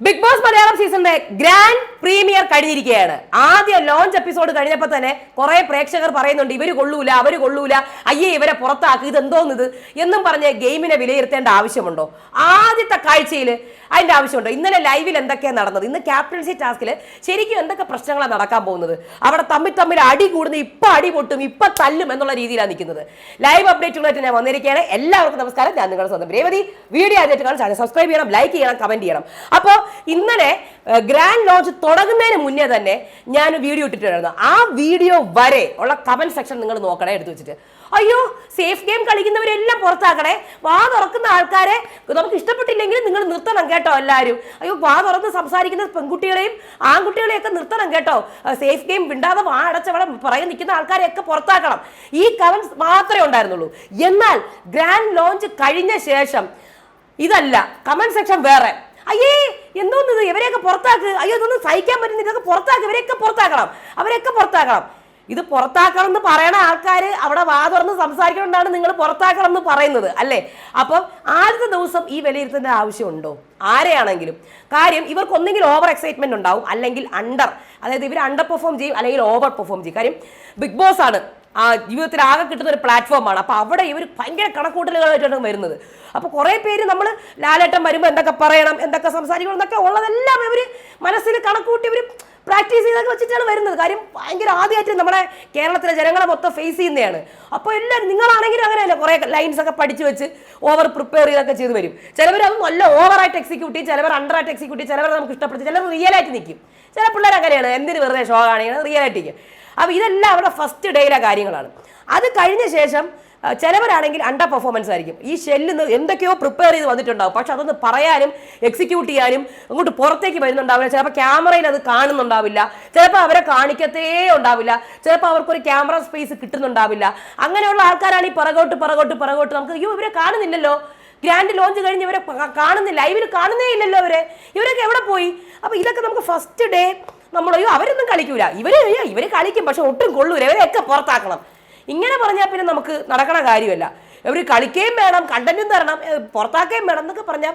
Big boss Malayalam സീസണിന്റെ grand premier കഴിഞ്ഞിരിക്കുകയാണ്. ആദ്യ ലോഞ്ച് എപ്പിസോഡ് കഴിഞ്ഞപ്പോൾ തന്നെ കുറെ പ്രേക്ഷകർ പറയുന്നുണ്ട് ഇവർ കൊള്ളൂല അവർ കൊള്ളൂല അയ്യേ ഇവരെ പുറത്താക്കി ഇത് എന്തോന്നിത് എന്നും പറഞ്ഞ് ഗെയിമിനെ വിലയിരുത്തേണ്ട ആവശ്യമുണ്ടോ? ആദ്യത്തെ കാഴ്ചയിൽ അതിന്റെ ആവശ്യമുണ്ടോ? ഇന്നലെ ലൈവിൽ എന്തൊക്കെയാണ് നടന്നത്? ഇന്ന് ക്യാപ്റ്റൻസി ടാസ്കിൽ ശരിക്കും എന്തൊക്കെ പ്രശ്നങ്ങളാണ് നടക്കാൻ പോകുന്നത്? അവിടെ തമ്മിൽ തമ്മിൽ അടി കൂടുന്നു ഇപ്പൊ അടി പൊട്ടും ഇപ്പൊ തല്ലും എന്നുള്ള രീതിയിലാണ് നിൽക്കുന്നത്. ലൈവ് അപ്ഡേറ്റുകളായിട്ട് ഞാൻ വന്നിരിക്കുകയാണ്. എല്ലാവർക്കും നമസ്കാരം. ഞാൻ നിങ്ങളുടെ സ്വന്തം രേവതി. വീഡിയോ ആദ്യമായിട്ട് കാണാൻ സബ്സ്ക്രൈബ് ചെയ്യണം ലൈക്ക് ചെയ്യണം കമന്റ് ചെയ്യണം. അപ്പോൾ ഇന്നലെ ഗ്രാൻഡ് ലോഞ്ച് തുടങ്ങുന്നതിന് മുന്നേ തന്നെ ഞാൻ വീഡിയോ ഇട്ടിട്ടുണ്ടായിരുന്നു. ആ വീഡിയോ വരെ ഉള്ള കമന്റ് സെക്ഷൻ നിങ്ങൾ നോക്കണേ എടുത്തു വെച്ചിട്ട്. അയ്യോ സേഫ് ഗെയിം കളിക്കുന്നവരെല്ലാം പുറത്താക്കണേ. വാ തുറക്കുന്ന ആൾക്കാരെ നമുക്ക് ഇഷ്ടപ്പെട്ടില്ലെങ്കിൽ നിങ്ങൾ നിർത്തണം കേട്ടോ എല്ലാവരും അയ്യോ വാ തുറന്ന് സംസാരിക്കുന്ന പെൺകുട്ടികളെയും ആൺകുട്ടികളെയും ഒക്കെ നിർത്തണം കേട്ടോ. സേഫ് ഗെയിം വിണ്ടാതെ വാ അടച്ചവളെ പറയാൻ നിൽക്കുന്ന ആൾക്കാരെയൊക്കെ പുറത്താക്കണം. ഈ കമന്റ്സ് മാത്രമേ ഉണ്ടായിരുന്നുള്ളൂ. എന്നാൽ ഗ്രാൻഡ് ലോഞ്ച് കഴിഞ്ഞ ശേഷം ഇതല്ല കമന്റ് സെക്ഷൻ വേറെ. അയ്യേ എന്തോന്നത്? ഇവരെയൊക്കെ പുറത്താക്ക്. അയ്യോ ഇതൊന്നും സഹിക്കാൻ പറ്റുന്നില്ല. ഇതൊക്കെ പുറത്താക്ക്. ഇവരെയൊക്കെ പുറത്താക്കണം. അവരെയൊക്കെ പുറത്താക്കണം. ഇത് പുറത്താക്കണം എന്ന് പറയണ ആൾക്കാർ അവിടെ വാ തുറന്ന് സംസാരിക്കണോണ്ടാണ് നിങ്ങൾ പുറത്താക്കണം എന്ന് പറയുന്നത് അല്ലേ? അപ്പം ആദ്യത്തെ ദിവസം ഈ വിലയിരുത്തേണ്ട ആവശ്യമുണ്ടോ? ആരെയാണെങ്കിലും. കാര്യം ഇവർക്ക് ഒന്നെങ്കിൽ ഓവർ എക്സൈറ്റ്മെന്റ് ഉണ്ടാവും. അല്ലെങ്കിൽ അണ്ടർ അതായത് ഇവർ അണ്ടർ പെർഫോം ചെയ്യും അല്ലെങ്കിൽ ഓവർ പെർഫോം ചെയ്യും. കാര്യം ബിഗ് ബോസ് ആണ്. ആ ജീവിതത്തിൽ ആകെ കിട്ടുന്ന ഒരു പ്ലാറ്റ്ഫോമാണ് അപ്പോൾ അവിടെ ഇവർ ഭയങ്കര കണക്കൂട്ടലുകളായിട്ടാണ് വരുന്നത്. അപ്പോൾ കുറേ പേര് നമ്മൾ ലാലേട്ടൻ വരുമ്പോൾ എന്തൊക്കെ പറയണം എന്തൊക്കെ സംസാരിക്കണം എന്നൊക്കെ ഉള്ളതെല്ലാം ഇവർ മനസ്സിൽ കണക്കൂട്ടി ഇവർ പ്രാക്ടീസ് ചെയ്തൊക്കെ വെച്ചിട്ടാണ് വരുന്നത്. കാര്യം ഭയങ്കര ആദ്യമായിട്ട് നമ്മുടെ കേരളത്തിലെ ജനങ്ങളെ മൊത്തം ഫേസ് ചെയ്യുന്നതാണ്. അപ്പോൾ എല്ലാവരും നിങ്ങളാണെങ്കിലും അങ്ങനെയല്ല കുറേ ലൈൻസ് ഒക്കെ പഠിച്ചു വെച്ച് ഓവർ പ്രിപ്പയർ ചെയ്തൊക്കെ ചെയ്തു വരും. ചിലവർ അത് നല്ല ഓവറായിട്ട് എക്സിക്യൂട്ട് ചെയ്യും ചിലവർ അണ്ടറായിട്ട് എക്സിക്യൂട്ട് ചെയ്യും ചിലവർ നമുക്ക് ഇഷ്ടപ്പെടുത്തി ചിലവർ റിയൽ ആയിട്ട് നിൽക്കും ചില പിള്ളേർ അങ്ങനെയാണ് എന്തിന് വെറുതെ ഷോ കാണിക്കുന്നത് റിയൽ ആയിട്ട് നിൽക്കും അപ്പോൾ ഇതെല്ലാം അവരുടെ ഫസ്റ്റ് ഡേയിലെ കാര്യങ്ങളാണ്. അത് കഴിഞ്ഞ ശേഷം ചിലവരാണെങ്കിൽ അണ്ടർ പെർഫോമൻസ് ആയിരിക്കും. ഈ ഷെല്ലിന്ന് എന്തൊക്കെയോ പ്രിപ്പയർ ചെയ്ത് വന്നിട്ടുണ്ടാവും. പക്ഷെ അതൊന്ന് പറയാനും എക്സിക്യൂട്ട് ചെയ്യാനും അങ്ങോട്ട് പുറത്തേക്ക് വരുന്നുണ്ടാവില്ല. ചിലപ്പോൾ ക്യാമറയിൽ അത് കാണുന്നുണ്ടാവില്ല. ചിലപ്പോൾ അവരെ കാണിക്കത്തേ ഉണ്ടാവില്ല. ചിലപ്പോൾ അവർക്കൊരു ക്യാമറ സ്പേസ് കിട്ടുന്നുണ്ടാവില്ല. അങ്ങനെയുള്ള ആൾക്കാരാണ് ഈ പിറകോട്ട് പിറകോട്ട് പിറകോട്ട്. നമുക്ക് അയ്യോ ഇവരെ കാണുന്നില്ലല്ലോ. ഗ്രാൻഡ് ലോഞ്ച് കഴിഞ്ഞ് ഇവരെ കാണുന്നില്ല. ലൈവിൽ കാണുന്നേ ഇല്ലല്ലോ അവരെ ഇവരൊക്കെ എവിടെ പോയി? അപ്പോൾ ഇതൊക്കെ നമുക്ക് ഫസ്റ്റ് ഡേ നമ്മൾ അയ്യോ അവരൊന്നും കളിക്കൂല. ഇവർ അയ്യോ ഇവർ കളിക്കും പക്ഷെ ഒട്ടും കൊള്ളൂല. ഇവരെയൊക്കെ പുറത്താക്കണം. ഇങ്ങനെ പറഞ്ഞാൽ പിന്നെ നമുക്ക് നടക്കണ കാര്യമല്ല. ഇവർ കളിക്കുകയും വേണം കണ്ടന്റും തരണം പുറത്താക്കുകയും വേണം എന്നൊക്കെ പറഞ്ഞാൽ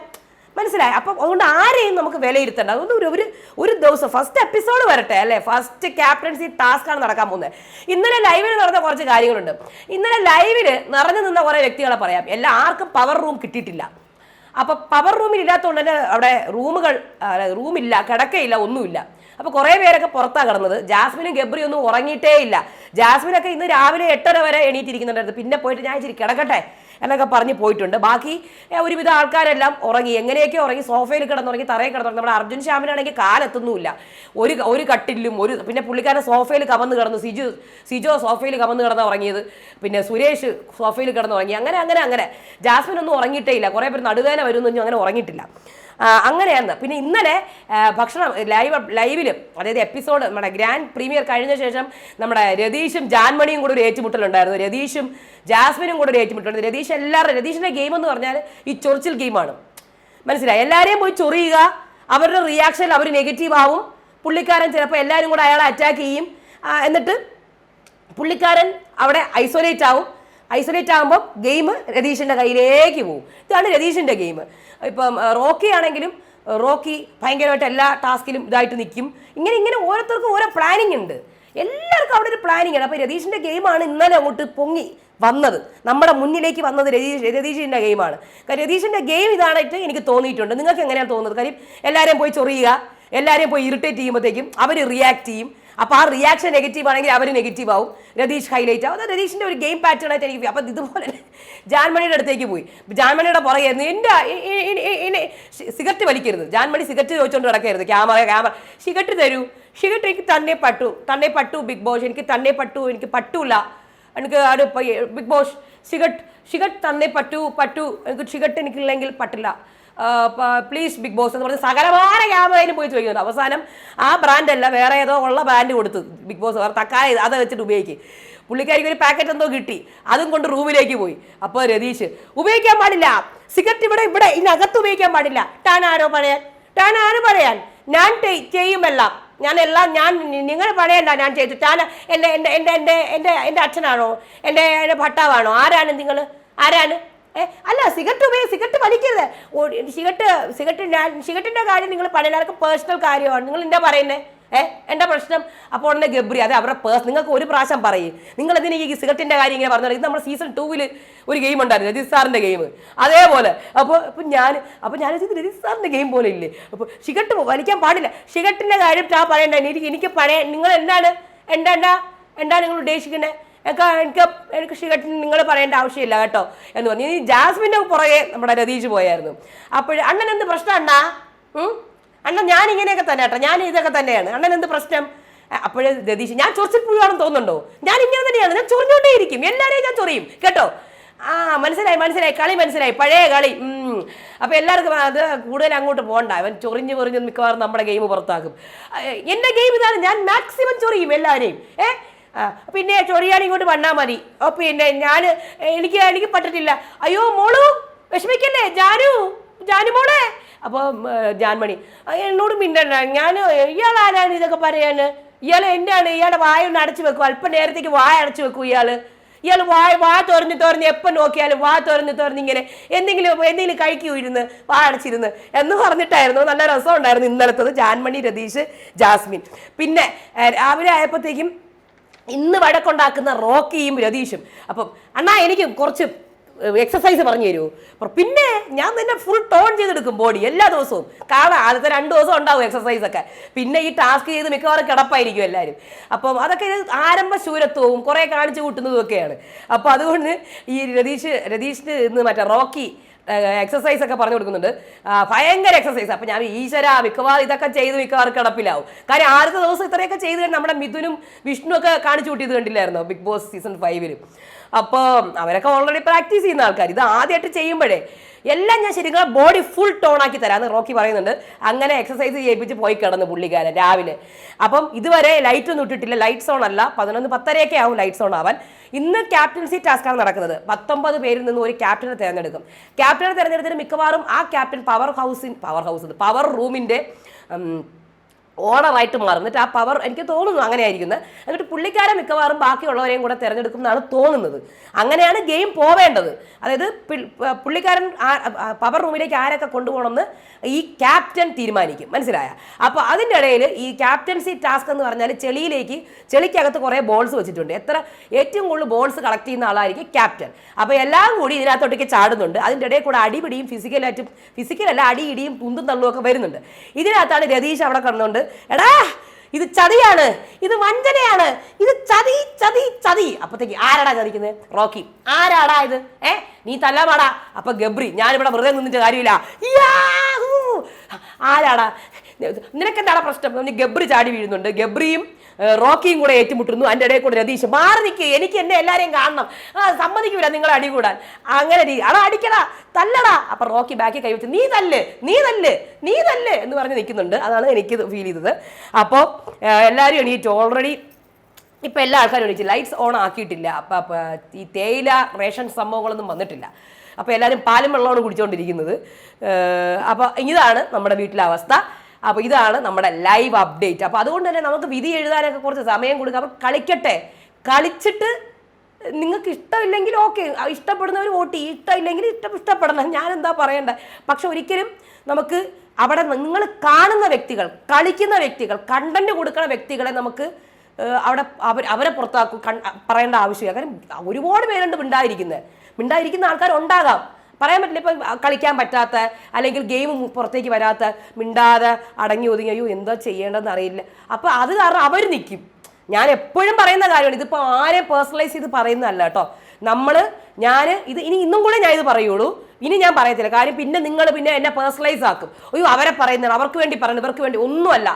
മനസ്സിലായി. അപ്പം അതുകൊണ്ട് ആരെയും നമുക്ക് വിലയിരുത്തണ്ട. അതുകൊണ്ട് ഒരു ഒരു ഒരു ദിവസം ഫസ്റ്റ് എപ്പിസോഡ് വരട്ടെ അല്ലേ? ഫസ്റ്റ് ക്യാപ്റ്റൻസി ടാസ്ക് ആണ് നടക്കാൻ പോകുന്നത്. ഇന്നലെ ലൈവിൽ നടന്ന കുറച്ച് കാര്യങ്ങളുണ്ട്. ഇന്നലെ ലൈവിൽ നിറഞ്ഞു നിന്ന കുറേ വ്യക്തികളെ പറയാം. എല്ലാ ആർക്കും പവർ റൂം കിട്ടിയിട്ടില്ല. അപ്പൊ പവർ റൂമിൽ ഇല്ലാത്തതുകൊണ്ട് തന്നെ അവിടെ റൂമുകൾ റൂമില്ല കിടക്കയില്ല ഒന്നുമില്ല. അപ്പൊ കുറെ പേരൊക്കെ പുറത്താ കിടന്നത്. ജാസ്മിനും ഗബ്രിയും ഒന്നും ഉറങ്ങിയിട്ടേ ഇല്ല. ജാസ്മിനൊക്കെ ഇന്ന് രാവിലെ എട്ടര വരെ എണീറ്റിരിക്കുന്നുണ്ടായിരുന്നു. പിന്നെ പോയിട്ട് ഞാൻ ഇച്ചിരി കിടക്കട്ടെ എന്നൊക്കെ പറഞ്ഞ് പോയിട്ടുണ്ട്. ബാക്കി ഒരുവിധം ആൾക്കാരെല്ലാം ഉറങ്ങി. എങ്ങനെയൊക്കെ ഉറങ്ങി? സോഫയിൽ കിടന്നുറങ്ങി തറയിൽ കിടന്നുറങ്ങി. നമ്മുടെ അർജുൻ ശ്യാമിനാണെങ്കിൽ കാലെത്തുന്നുമില്ല. ഒരു ഒരു കട്ടിലും ഒരു പിന്നെ പുള്ളിക്കാരൻ സോഫയിൽ കമന്ന് കിടന്നു. സിജു സിജോ സോഫയിൽ കമന്ന് കിടന്ന് ഉറങ്ങിയത്. പിന്നെ സുരേഷ് സോഫയിൽ കിടന്നുറങ്ങി. അങ്ങനെ അങ്ങനെ അങ്ങനെ. ജാസ്മിൻ ഒന്നും ഉറങ്ങിയിട്ടേ ഇല്ല. കുറേ പേര് നടുവേന വരുന്നൊന്നും അങ്ങനെ ഉറങ്ങിയിട്ടില്ല. അങ്ങനെയാണ് പിന്നെ ഇന്നലെ ഭക്ഷണം ലൈവ് ലൈവിൽ അതായത് എപ്പിസോഡ് നമ്മുടെ ഗ്രാൻഡ് പ്രീമിയർ കഴിഞ്ഞ ശേഷം നമ്മുടെ രതീഷും ജാൻമണിയും കൂടെ ഒരു ഏറ്റുമുട്ടലുണ്ടായിരുന്നു. രതീഷും ജാസ്മിനും കൂടെ ഒരു ഏറ്റുമുട്ടലുണ്ട്. രതീഷ് എല്ലാവരും രതീഷിന്റെ ഗെയിം എന്ന് പറഞ്ഞാൽ ഈ ചൊറിച്ചിൽ ഗെയിമാണ് മനസ്സിലായി? എല്ലാവരെയും പോയി ചൊറിയുക. അവരുടെ റിയാക്ഷനിൽ അവർ നെഗറ്റീവ് ആവും. പുള്ളിക്കാരൻ ചിലപ്പോൾ എല്ലാവരും കൂടെ അയാളെ അറ്റാക്ക് ചെയ്യും. എന്നിട്ട് പുള്ളിക്കാരൻ അവിടെ ഐസൊലേറ്റ് ആവും. ഐസൊലേറ്റ് ആകുമ്പോൾ ഗെയിം രതീഷിന്റെ കയ്യിലേക്ക് പോകും. ഇതാണ് രതീഷിന്റെ ഗെയിം ഇപ്പം റോക്കി ആണെങ്കിലും റോക്കി ഭയങ്കരമായിട്ട് എല്ലാ ടാസ്കിലും ഇതായിട്ട് നിൽക്കും ഇങ്ങനെ ഇങ്ങനെ ഓരോരുത്തർക്കും ഓരോ പ്ലാനിങ് ഉണ്ട്. എല്ലാവർക്കും അവിടെ ഒരു പ്ലാനിങ് ആണ്. അപ്പോൾ രതീഷിന്റെ ഗെയിമാണ് ഇന്നലെ അങ്ങോട്ട് പൊങ്ങി വന്നത്. നമ്മുടെ മുന്നിലേക്ക് വന്നത് രതീഷ് രതീഷിന്റെ ഗെയിമാണ്. രതീഷിന്റെ ഗെയിം ഇതാണായിട്ട് എനിക്ക് തോന്നിയിട്ടുണ്ട്. നിങ്ങൾക്ക് എങ്ങനെയാണ് തോന്നുന്നത്? കാര്യം എല്ലാവരെയും പോയി ചൊറിയുക എല്ലാവരെയും പോയി ഇറിറ്റേറ്റ് ചെയ്യുമ്പോഴത്തേക്കും അവർ റിയാക്ട് ചെയ്യും. അപ്പോൾ ആ റിയാക്ഷൻ നെഗറ്റീവ് ആണെങ്കിൽ അവർ നെഗറ്റീവ് ആവും. രതീഷ് ഹൈലൈറ്റ് ആവും. അത് രതീഷിന്റെ ഒരു ഗെയിം പാറ്റേൺ ആയിട്ട് എനിക്ക് അപ്പം ഇതുപോലെ ജാൻമണിയുടെ അടുത്തേക്ക് പോയി. ജാൻമണിയുടെ പുറകെയായിരുന്നു എന്റെ സിഗരറ്റ് വലിക്കരുത്. ജാൻമണി സിഗരറ്റ് ചോദിച്ചുകൊണ്ട് കിടക്കരുത് ക്യാമറ ക്യാമറ. സിഗരറ്റ് തരൂ. സിഗരറ്റ് എനിക്ക് തന്നെ പട്ടു തന്നെ പട്ടു ബിഗ് ബോസ്. എനിക്ക് തന്നെ പട്ടു എനിക്ക് പട്ടൂല. എനിക്ക് അത് ബിഗ് ബോസ് സിഗരറ്റ് സിഗരറ്റ് തന്നെ പറ്റൂ പറ്റൂ എനിക്ക് സിഗരറ്റ് എനിക്കില്ലെങ്കിൽ പറ്റില്ല പ്ലീസ് ബിഗ് ബോസ് എന്ന് പറഞ്ഞ് സകലമായ ക്യാമറയിലും പോയി ചോദിക്കുന്നത് അവസാനം ആ ബ്രാൻഡല്ല വേറെ ഏതോ ഉള്ള ബ്രാൻഡ് കൊടുത്തു ബിഗ് ബോസ് വേറെ തക്കായ അത് വെച്ചിട്ട് ഉപയോഗിക്കും. പുള്ളിക്കാരിക്ക് ഒരു പാക്കറ്റ് എന്തോ കിട്ടി. അതും കൊണ്ട് റൂമിലേക്ക് പോയി. അപ്പോൾ രതീഷ് ഉപയോഗിക്കാൻ പാടില്ല. സിഗരറ്റ് ഇവിടെ ഇവിടെ ഇതിനകത്ത് ഉപയോഗിക്കാൻ പാടില്ല. ടാൻ ആരോ പറയാൻ. ആരോ പറയാൻ. ഞാൻ ചെയ്യുമല്ല. ഞാൻ എല്ലാം ഞാൻ നിങ്ങൾ പറയല്ല ഞാൻ ചെയ്തു. ടാൻ എന്റെ എന്റെ എന്റെ എന്റെ എന്റെ എന്റെ അച്ഛനാണോ? എന്റെ ഭർത്താവാണോ? ആരാണ് നിങ്ങൾ ആരാണ്? അല്ല സിഗരറ്റ് ഉപയോഗി സിഗരറ്റ് വലിക്കരുത്. സിഗരറ്റ് സിഗരറ്റ് ഞാൻ സിഗരറ്റിന്റെ കാര്യം നിങ്ങൾ പണിയാർക്ക് പേഴ്സണൽ കാര്യമാണ്. നിങ്ങൾ എന്താ പറയുന്നത് ഏ എന്താ പ്രശ്നം? അപ്പോൾ ഉടനെ ഗബ്രി അത് അവരുടെ പേഴ്സ് നിങ്ങൾക്ക് ഒരു പ്രാവശ്യം പറയും. നിങ്ങൾ എന്തിനാ ഈ സിഗരറ്റിന്റെ കാര്യം ഇങ്ങനെ പറഞ്ഞു ഇത് നമ്മുടെ സീസൺ ടൂവിൽ ഒരു ഗെയിം ഉണ്ടായിരുന്നു രജിത് സാറിന്റെ ഗെയിം അതേപോലെ അപ്പോൾ ഇപ്പം ഞാൻ അപ്പോൾ ഞാൻ ഇത് രജിത് സാറിന്റെ ഗെയിം പോലെ ഇല്ലേ? അപ്പോൾ സിഗരറ്റ് വലിക്കാൻ പാടില്ല. ഷിഗട്ടിന്റെ കാര്യം ഞാൻ പറയണ്ട എനിക്ക് എനിക്ക് പഴയ നിങ്ങൾ എന്താണ് എന്താ എന്താ എന്താ നിങ്ങൾ ഉദ്ദേശിക്കുന്നത് എനിക്ക് എനിക്ക് ഷീഘട്ടൻ നിങ്ങൾ പറയേണ്ട ആവശ്യമില്ല കേട്ടോ എന്ന് പറഞ്ഞു. ഈ ജാസ്മിന്റെ പുറകെ നമ്മുടെ രതീഷ് പോയായിരുന്നു. അപ്പോൾ അണ്ണൻ എന്ത് പ്രശ്നം അണ്ണാ? അണ്ണൻ ഞാൻ ഇങ്ങനെയൊക്കെ തന്നെ കേട്ടോ. ഞാൻ ഇതൊക്കെ തന്നെയാണ്. അണ്ണൻ എന്ത് പ്രശ്നം? അപ്പോഴേ രതീഷ് ഞാൻ ചൊറിച്ചിൽ പുഴുവാണെന്ന് തോന്നുന്നുണ്ടോ? ഞാൻ ഇങ്ങനെ തന്നെയാണ്. ഞാൻ ചൊറിഞ്ഞുകൊണ്ടേ ഇരിക്കും എല്ലാവരെയും ഞാൻ ചൊറിയും. കേട്ടോ? ആ മനസ്സിലായി മനസ്സിലായി. കളി മനസ്സിലായി. പഴയ കളി. അപ്പോൾ അപ്പൊ എല്ലാവർക്കും അത് കൂടുതൽ അങ്ങോട്ട് പോകണ്ട. അവൻ ചൊറിഞ്ഞ് പൊറിഞ്ഞ് മിക്കവാറും നമ്മുടെ ഗെയിം പുറത്താക്കും. എന്റെ ഗെയിം ഇതാണ്. ഞാൻ മാക്സിമം ചൊറിയും എല്ലാവരെയും ഏ? ആ, പിന്നെ ചൊറിയാൻ ഇങ്ങോട്ട് വന്നാൽ മതി. ഓ പിന്നെ ഞാൻ എനിക്ക് എനിക്ക് പറ്റത്തില്ല. അയ്യോ മോളു വിഷമിക്കല്ലേ? ജാനു ജാനു മോളെ. അപ്പോൾ ജാൻമണി എന്നോട് മിണ്ടണ്ട. ഞാൻ ഇയാൾ ആരാണ് ഇതൊക്കെ പറയാൻ ഇയാൾ എന്താണ്? ഇയാളുടെ വായ ഒന്ന് അടച്ചു വെക്കും. അല്പം നേരത്തേക്ക് വായ അടച്ചു വെക്കും ഇയാൾ ഇയാൾ വായ വാ തുറന്ന് തുറന്ന് എപ്പം നോക്കിയാലും വാ തുറന്ന് തുറന്ന് ഇങ്ങനെ എന്തെങ്കിലും എന്തെങ്കിലും കഴിക്കൂ ഇരുന്ന് വാ അടച്ചിരുന്ന് എന്ന് പറഞ്ഞിട്ടായിരുന്നു. നല്ല രസമുണ്ടായിരുന്നു ഇന്നലത്തത് ജാൻമണി രതീഷ് ജാസ്മിൻ. പിന്നെ രാവിലെ ആയപ്പോഴത്തേക്കും ഇന്ന് വഴക്കുണ്ടാക്കുന്ന റോക്കിയും രതീഷും. അപ്പം അണ്ണാ എനിക്ക് കുറച്ച് എക്സസൈസ് പറഞ്ഞു തരുമോ? പിന്നെ ഞാൻ തന്നെ ഫുൾ ടോൺ ചെയ്തെടുക്കും ബോഡി എല്ലാ ദിവസവും. കാണാം ആദ്യത്തെ രണ്ട് ദിവസം ഉണ്ടാവും എക്സസൈസ് ഒക്കെ. പിന്നെ ഈ ടാസ്ക് ചെയ്ത് മിക്കവാറും കിടപ്പായിരിക്കും എല്ലാവരും അപ്പം അതൊക്കെ ആരംഭ ശൂരത്വവും കുറേ കാണിച്ചു കൂട്ടുന്നതും ഒക്കെയാണ്. അപ്പോൾ അതുകൊണ്ട് ഈ രതീഷ് രതീഷിന് ഇന്ന് മറ്റേ റോക്കി എക്സസൈസ് ഒക്കെ പറഞ്ഞു കൊടുക്കുന്നുണ്ട്. ഭയങ്കര എക്സസൈസ് അപ്പം ഞാൻ ഈശ്വര മിക്കവാറും ഇതൊക്കെ ചെയ്ത് മിക്കവാറും കിടപ്പിലാവും. കാര്യം ആദ്യത്തെ ദിവസം ഇത്രയൊക്കെ ചെയ്ത് നമ്മുടെ മിഥുനും വിഷ്ണു ഒക്കെ കാണിച്ചു കൂട്ടിയത് കണ്ടില്ലായിരുന്നോ? ബിഗ് ബോസ് സീസൺ ഫൈവിൽ അപ്പോൾ അവരൊക്കെ ഓൾറെഡി പ്രാക്ടീസ് ചെയ്യുന്ന ആൾക്കാർ ഇത് ആദ്യമായിട്ട് ചെയ്യുമ്പോഴേ എല്ലാം ഞാൻ ശരിക്കും ബോഡി ഫുൾ ടോൺ ആക്കി തരാമെന്ന് റോക്കി പറയുന്നുണ്ട്. അങ്ങനെ എക്സസൈസ് ചെയ്യിപ്പിച്ച് പോയി കിടന്ന് പുള്ളിക്കാരൻ രാവിലെ. അപ്പം ഇതുവരെ ലൈറ്റ് ഒന്നും ഇട്ടിട്ടില്ല. ലൈറ്റ് സോൺ അല്ല. പതിനൊന്ന് പത്തരയൊക്കെ ആവും ലൈറ്റ് സോൺ ആവാൻ. ഇന്ന് ക്യാപ്റ്റൻസി ടാസ്ക്കാണ് നടക്കുന്നത്. പത്തൊമ്പത് പേരിൽ നിന്ന് ഒരു ക്യാപ്റ്റനെ തിരഞ്ഞെടുക്കും. ക്യാപ്റ്റനെ തിരഞ്ഞെടുത്തിട്ട് മിക്കവാറും ആ ക്യാപ്റ്റൻ പവർ ഹൗസിൻ പവർ ഹൗസ് പവർ റൂമിന്റെ ഓണറായിട്ട് മാറും. എന്നിട്ട് ആ പവർ എനിക്ക് തോന്നുന്നു അങ്ങനെയായിരിക്കുന്നത്. എന്നിട്ട് പുള്ളിക്കാരെ മിക്കവാറും ബാക്കിയുള്ളവരെയും കൂടെ തിരഞ്ഞെടുക്കും എന്നാണ് തോന്നുന്നത്. അങ്ങനെയാണ് ഗെയിം പോവേണ്ടത്. അതായത് പുള്ളിക്കാരൻ പവർ റൂമിലേക്ക് ആരൊക്കെ കൊണ്ടുപോകണമെന്ന് ഈ ക്യാപ്റ്റൻ തീരുമാനിക്കും. മനസ്സിലായ? അപ്പോൾ അതിന്റെ ഇടയിൽ ഈ ക്യാപ്റ്റൻസി ടാസ്ക് എന്ന് പറഞ്ഞാൽ ചെളിയിലേക്ക് ചെളിക്കകത്ത് കുറേ ബോൾസ് വെച്ചിട്ടുണ്ട്. എത്ര ഏറ്റവും കൂടുതൽ ബോൾസ് കളക്ട് ചെയ്യുന്ന ആളായിരിക്കും ക്യാപ്റ്റൻ അപ്പോൾ എല്ലാം കൂടി ഇതിനകത്തോട്ടേക്ക് ചാടുന്നുണ്ട്. അതിന്റെ ഇടയിൽ കൂടെ അടിപിടിയും ഫിസിക്കലായിട്ടും ഫിസിക്കലല്ല അടിയിടിയും തുന്തും തള്ളുമൊക്കെ വരുന്നുണ്ട്. ഇതിനകത്താണ് രതീഷ് അവിടെ കടന്നുകൊണ്ട് എടാ ഇത് ചതിയാണ് ഇത് വഞ്ചനയാണ് ഇത് ചതി ചതി ചതി. അപ്പത്തേക്ക് ആരാടാ ചതിക്കുന്നത്? റോക്കി. ആരാടാ ഇത്? ഏ നീ തല്ലാമാടാ. അപ്പൊ ഗബ്രി ഞാനിവിടെ വെറുതെ നിന്നിട്ട് കാര്യമില്ല! ആരാടാ? നിനക്കെന്താടാ പ്രശ്നം? എന്ന് ഗബ്രി ചാടി വീഴുന്നുണ്ട്. ഗബ്രിയും റോക്കിയും കൂടെ ഏറ്റുമുട്ടുന്നു. അതിന്റെ ഇടയിൽ കൂടെ രതീഷ് മാറി നിൽക്കുക എനിക്ക് എന്നെ എല്ലാവരെയും കാണണം. ആ സമ്മതിക്കൂല നിങ്ങളെ അടികൂടാൻ അങ്ങനെ അടാ അടിക്കടാ തല്ലടാ. അപ്പൊ റോക്കി ബാക്കി കൈവച്ച് നീ തല്ല് നീ തല്ല് നീ തല്ല് എന്ന് പറഞ്ഞ് നിൽക്കുന്നുണ്ട്. അതാണ് എനിക്ക് ഫീൽ ചെയ്തത്. അപ്പോൾ എല്ലാവരും എണീറ്റ്. ഓൾറെഡി ഇപ്പം എല്ലാ ആൾക്കാരും എണീറ്റ്. ലൈറ്റ്സ് ഓൺ ആക്കിയിട്ടില്ല. അപ്പം ഈ തേയില റേഷൻ സംഭവങ്ങളൊന്നും വന്നിട്ടില്ല. അപ്പോൾ എല്ലാവരും പാലും വെള്ളമാണ് കുടിച്ചുകൊണ്ടിരിക്കുന്നത് അപ്പോൾ ഇതാണ് നമ്മുടെ വീട്ടിലെ അവസ്ഥ. അപ്പോൾ ഇതാണ് നമ്മുടെ ലൈവ് അപ്ഡേറ്റ് അപ്പോൾ അതുകൊണ്ട് തന്നെ നമുക്ക് വിധി എഴുതാനൊക്കെ കുറച്ച് സമയം കൊടുക്കുക അപ്പോൾ കളിക്കട്ടെ. കളിച്ചിട്ട് നിങ്ങൾക്ക് ഇഷ്ടമില്ലെങ്കിൽ ഓക്കെ ഇഷ്ടപ്പെടുന്നവർ വോട്ട് ചെയ്യും. ഇഷ്ടമില്ലെങ്കിൽ ഇഷ്ടം ഇഷ്ടപ്പെടണം. ഞാൻ എന്താ പറയണ്ടേ? പക്ഷെ ഒരിക്കലും നമുക്ക് അവിടെ നിങ്ങൾ കാണുന്ന വ്യക്തികൾ കളിക്കുന്ന വ്യക്തികൾ കണ്ടന്റ് കൊടുക്കുന്ന വ്യക്തികളെ നമുക്ക് അവിടെ അവർ അവരെ പുറത്താക്കും. പറയേണ്ട ആവശ്യമില്ല. കാരണം ഒരുപാട് പേരുണ്ട് മിണ്ടായിരിക്കുന്നത് മിണ്ടായിരിക്കുന്ന ആൾക്കാർ ഉണ്ടാകാം പറയാൻ പറ്റില്ല. ഇപ്പം കളിക്കാൻ പറ്റാത്ത അല്ലെങ്കിൽ ഗെയിം പുറത്തേക്ക് വരാത്ത മിണ്ടാതെ അടങ്ങി ഒതുങ്ങി അയ്യോ എന്താ ചെയ്യേണ്ടതെന്ന് അറിയില്ല. അപ്പോൾ അത് കാരണം അവർ നിൽക്കും ഞാൻ എപ്പോഴും പറയുന്ന കാര്യമാണ് ഇതിപ്പോൾ ആരെ പേഴ്സണലൈസ് ചെയ്ത് പറയുന്നതല്ല കേട്ടോ. നമ്മൾ ഞാൻ ഇത് ഇനി ഇന്നും കൂടെ ഞാൻ ഇത് പറയുള്ളൂ. ഇനി ഞാൻ പറയത്തില്ല. കാര്യം പിന്നെ നിങ്ങൾ പിന്നെ എന്നെ പേഴ്സണലൈസ് ആക്കും. അയ്യോ അവരെ പറയുന്നത് അവർക്ക് വേണ്ടി പറയുന്നത് ഇവർക്ക് വേണ്ടി ഒന്നുമല്ല.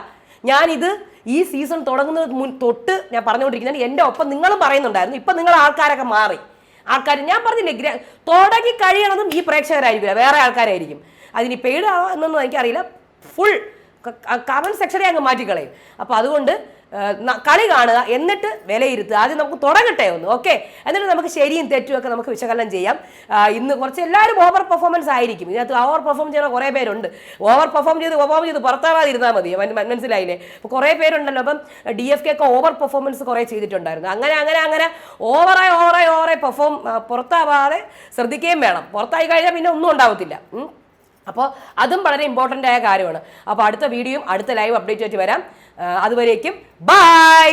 ഞാനിത് ഈ സീസൺ തുടങ്ങുന്നത് മുൻ തൊട്ട് ഞാൻ പറഞ്ഞുകൊണ്ടിരിക്കുന്നത് എന്റെ ഒപ്പം നിങ്ങളും പറയുന്നുണ്ടായിരുന്നു. ഇപ്പം നിങ്ങൾ ആൾക്കാരൊക്കെ മാറി. ആൾക്കാർ ഞാൻ പറഞ്ഞില്ലേ ഗ്രാ തുടങ്ങി കഴിയണതും ഈ പ്രേക്ഷകരായിരിക്കില്ല വേറെ ആൾക്കാരായിരിക്കും. അതിന് പെയ്ഡ് എന്നൊന്നും എനിക്കറിയില്ല. ഫുൾ കമൻ സെക്ഷനെ അങ്ങ് മാറ്റിക്കളയും. അപ്പോൾ അതുകൊണ്ട് കളി കാണുക എന്നിട്ട് വിലയിരുത്തുക. ആദ്യം നമുക്ക് തുടങ്ങട്ടെ ഒന്ന് ഓക്കെ എന്നിട്ട് നമുക്ക് ശരിയും തെറ്റും ഒക്കെ നമുക്ക് വിശകലനം ചെയ്യാം. ഇന്ന് കുറച്ച് എല്ലാവരും ഓവർ പെർഫോമൻസ് ആയിരിക്കും. ഇതിനകത്ത് ഓവർ പെർഫോം ചെയ്യുന്ന കുറേ പേരുണ്ട്. ഓവർ പെർഫോം ചെയ്ത് പെർഫോം ചെയ്ത് പുറത്താവാതിരുന്നാൽ മതി. മന- മന- മനസ്സിലായില്ലേ? അപ്പോൾ കുറേ പേരുണ്ടല്ലോ. അപ്പം ഡി എഫ് കെ ഒക്കെ ഓവർ പെർഫോമൻസ് കുറേ ചെയ്തിട്ടുണ്ടായിരുന്നു. അങ്ങനെ അങ്ങനെ അങ്ങനെ ഓവറായി ഓവറായി ഓവറായി പെർഫോം പുറത്താവാതെ ശ്രദ്ധിക്കുകയും വേണം. പുറത്തായി കഴിഞ്ഞാൽ പിന്നെ ഒന്നും ഉണ്ടാവത്തില്ല. അപ്പോൾ അതും വളരെ ഇമ്പോർട്ടന്റ് ആയ കാര്യമാണ്. അപ്പോൾ അടുത്ത വീഡിയോയും അടുത്ത ലൈവ് അപ്ഡേറ്റ് ആയിട്ട് വരാം. അതുവരേക്കും. ബൈ